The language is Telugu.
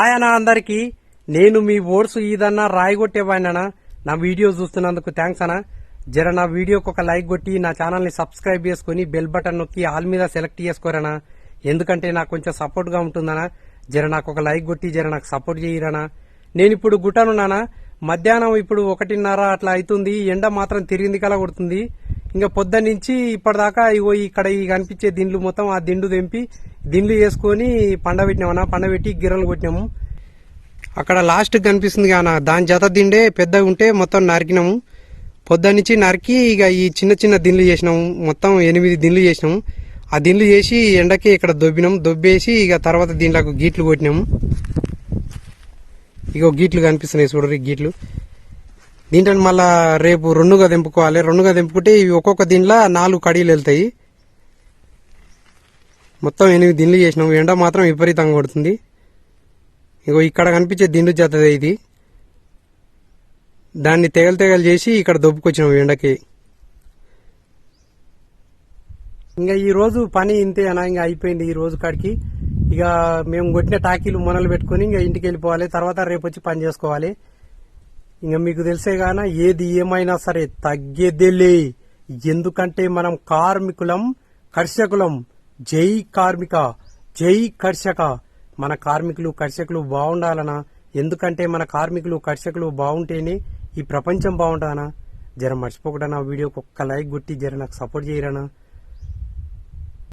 ఆయన అందరికీ నేను మీ ఓట్స్ ఈదన్నా రాయగొట్టేవాడినా నా వీడియో చూస్తున్నందుకు థ్యాంక్స్ అన్న. జర నా వీడియోకి ఒక లైక్ కొట్టి నా ఛానల్ని సబ్స్క్రైబ్ చేసుకుని బెల్ బటన్ నొక్కి ఆల్ మీద సెలెక్ట్ చేసుకోరనా ఎందుకంటే నాకు కొంచెం సపోర్ట్గా ఉంటుందనా జర నాకు ఒక లైక్ కొట్టి జర నాకు సపోర్ట్ చేయరనా నేను ఇప్పుడు గుట్టనున్నానా? మధ్యాహ్నం ఇప్పుడు ఒకటిన్నర అట్లా అవుతుంది ఎండ మాత్రం తిరిగింది కల కొడుతుంది. ఇంకా పొద్దున్న నుంచి ఇప్పటిదాకా ఇగో ఇక్కడ ఈ కనిపించే దిండ్లు మొత్తం ఆ దిండు తెంపి దిండ్లు వేసుకొని పండబెట్టినామన్నా పండబెట్టి గిర్రలు కొట్టినాము. అక్కడ లాస్ట్ కనిపిస్తుంది కాన దాని జత దిండే పెద్దగా ఉంటే మొత్తం నరికినాము. పొద్దున్నుంచి నరికి ఇక ఈ చిన్న చిన్న దిండ్లు చేసినాము. మొత్తం ఎనిమిది దిండ్లు చేసినాము. ఆ దిండ్లు చేసి ఎండకి ఇక్కడ దొబ్బినాం దొబ్బేసి ఇక తర్వాత దీంట్లోకి గీట్లు కొట్టినాము. ఇగో గీట్లు కనిపిస్తున్నాయి చూడరు ఈ గీట్లు. దీంట్లో మళ్ళా రేపు రెండుగా తెంపుకోవాలి. రెండుగా తెంపుకుంటే ఇవి ఒక్కొక్క దీంట్లో నాలుగు కడీలు వెళ్తాయి. మొత్తం ఎనిమిది దిండ్లు చేసినాం. ఎండ మాత్రం విపరీతంగా కొడుతుంది. ఇగో ఇక్కడ కనిపించే దిండు జతదే ఇది. దాన్ని తెగలు తెగలు చేసి ఇక్కడ దొబ్బుకొచ్చినాం ఎండకి. ఇంకా ఈరోజు పని ఇంతే అన్న ఇంకా అయిపోయింది ఈ రోజు కాడికి. ఇక మేము కొట్టిన టాకీలు మొనలు పెట్టుకుని ఇంకా ఇంటికి వెళ్ళిపోవాలి. తర్వాత రేపు వచ్చి పని చేసుకోవాలి. ఇంకా మీకు తెలిసే గాన ఏది ఏమైనా సరే తగ్గేదేలే ఎందుకంటే మనం కార్మికులం కర్షకులం. జై కార్మిక జై కర్షక. మన కార్మికులు కర్షకులు బాగుండాలనా ఎందుకంటే మన కార్మికులు కర్షకులు బాగుంటేనే ఈ ప్రపంచం బాగుంటుందనా జర మర్చిపోకుండా నా వీడియోకి ఒక్క లైక్ కొట్టి జర నాకు సపోర్ట్ చేయరనా?